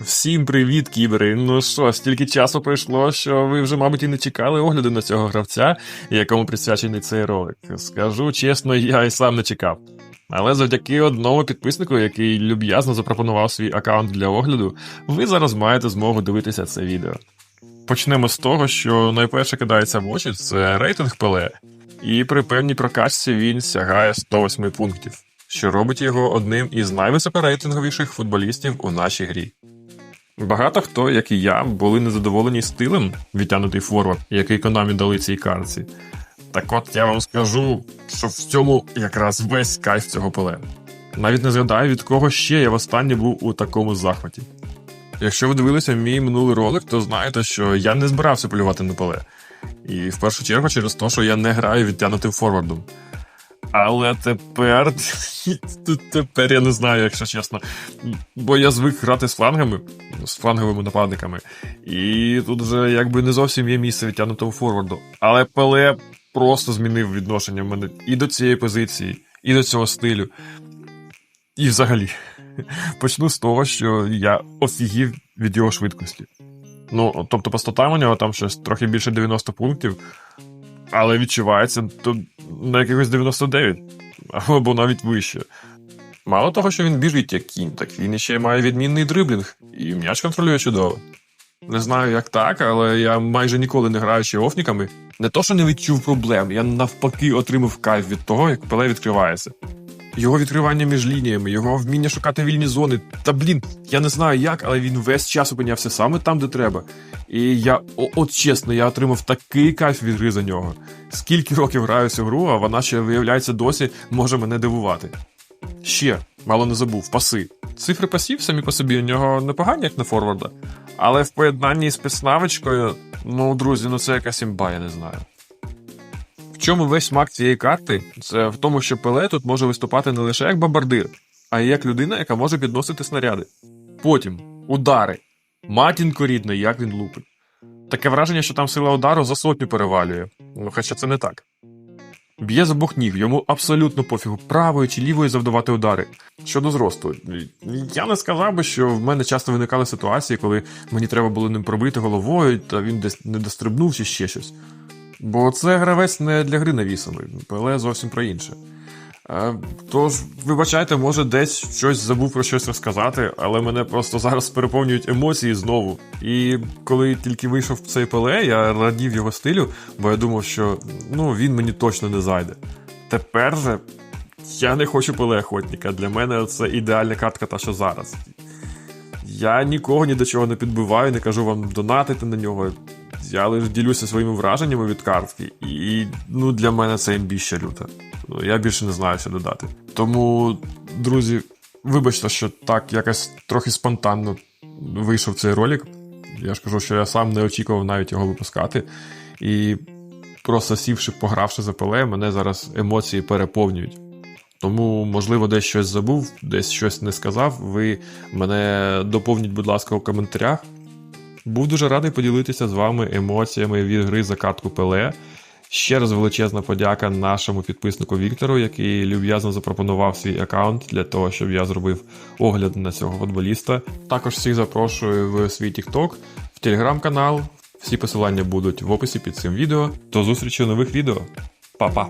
Всім привіт, кібери! Ну що, стільки часу пройшло, що ви вже, мабуть, і не чекали огляду на цього гравця, якому присвячений цей ролик. Скажу чесно, я і сам не чекав. Але завдяки одному підписнику, який люб'язно запропонував свій аккаунт для огляду, ви зараз маєте змогу дивитися це відео. Почнемо з того, що найперше кидається в очі це рейтинг Пеле, і при певній прокачці він сягає 108 пунктів, що робить його одним із найвисокорейтинговіших футболістів у нашій грі. Багато хто, як і я, були незадоволені стилем відтянутий форвард, який Konami дали цій картці. Так от я вам скажу, що в цьому якраз весь кайф цього пеле. Навіть не згадаю, від кого ще я востаннє був у такому захваті. Якщо ви дивилися мій минулий ролик, то знаєте, що я не збирався полювати на пеле. І в першу чергу через те, що я не граю відтянутим форвардом. Але тепер. Тепер я не знаю, якщо чесно. Бо я звик грати з флангами, з фланговими нападниками. І тут вже якби не зовсім є місце відтягнутому форварду. Але Пеле просто змінив відношення в мене і до цієї позиції, і до цього стилю. І взагалі. Почну з того, що я офігів від його швидкості. Ну, тобто, по статам у нього там щось трохи більше 90 пунктів, але відчувається то на якихось 99 або навіть вище. Мало того, що він біжить як кінь, так він іще має відмінний дриблінг, і м'яч контролює чудово. Не знаю, як так, але я майже ніколи не граючи офніками. Не то, що не відчув проблем, я навпаки отримав кайф від того, як пеле відкривається. Його відкривання між лініями, його вміння шукати вільні зони. Та блін, я не знаю як, але він весь час опинявся саме там, де треба. І я, от чесно, я отримав такий кайф від гри за нього. Скільки років граю цю гру, а вона ще, виявляється, досі може мене дивувати. Ще, мало не забув, паси. Цифри пасів самі по собі у нього непогані, як на форварда. Але в поєднанні з піснавичкою, ну, друзі, ну це якась імба, я не знаю. В чому весь смак цієї карти? Це в тому, що Пеле тут може виступати не лише як бомбардир, а й як людина, яка може підносити снаряди. Потім удари. Матінко рідний, як він лупить. Таке враження, що там сила удару за сотню перевалює. Ну, хоча це не так. Б'є з обох ніг, йому абсолютно пофігу, правою чи лівою завдавати удари. Щодо зросту, я не сказав би, що в мене часто виникали ситуації, коли мені треба було ним пробити головою, та він десь не дострибнув чи ще щось. Бо це гравець не для гри навісами, пеле зовсім про інше. Е, Тож, вибачайте, може, десь щось забув про щось розказати, але мене просто зараз переповнюють емоції знову. І коли тільки вийшов цей пеле, я радів його стилю, бо я думав, що ну, він мені точно не зайде. Тепер же я не хочу пеле охотника. Для мене це ідеальна картка, та що зараз. Я нікого ні до чого не підбиваю, не кажу вам донатити на нього. Я лише ділюся своїми враженнями від картки, і ну, для мене це імбіща люта. Я більше не знаю, що додати. Тому, друзі, вибачте, що так якось трохи спонтанно вийшов цей ролик. Я ж кажу, що я сам не очікував навіть його випускати. І просто сівши, погравши за пеле, мене зараз емоції переповнюють. Тому, можливо, десь щось забув, десь щось не сказав. Ви мене доповніть, будь ласка, у коментарях. Був дуже радий поділитися з вами емоціями від гри за картку Пеле. Ще раз величезна подяка нашому підписнику Віктору, який люб'язно запропонував свій аккаунт для того, щоб я зробив огляд на цього футболіста. Також всіх запрошую в свій TikTok, в телеграм-канал. Всі посилання будуть в описі під цим відео. До зустрічі у нових відео. Па-па!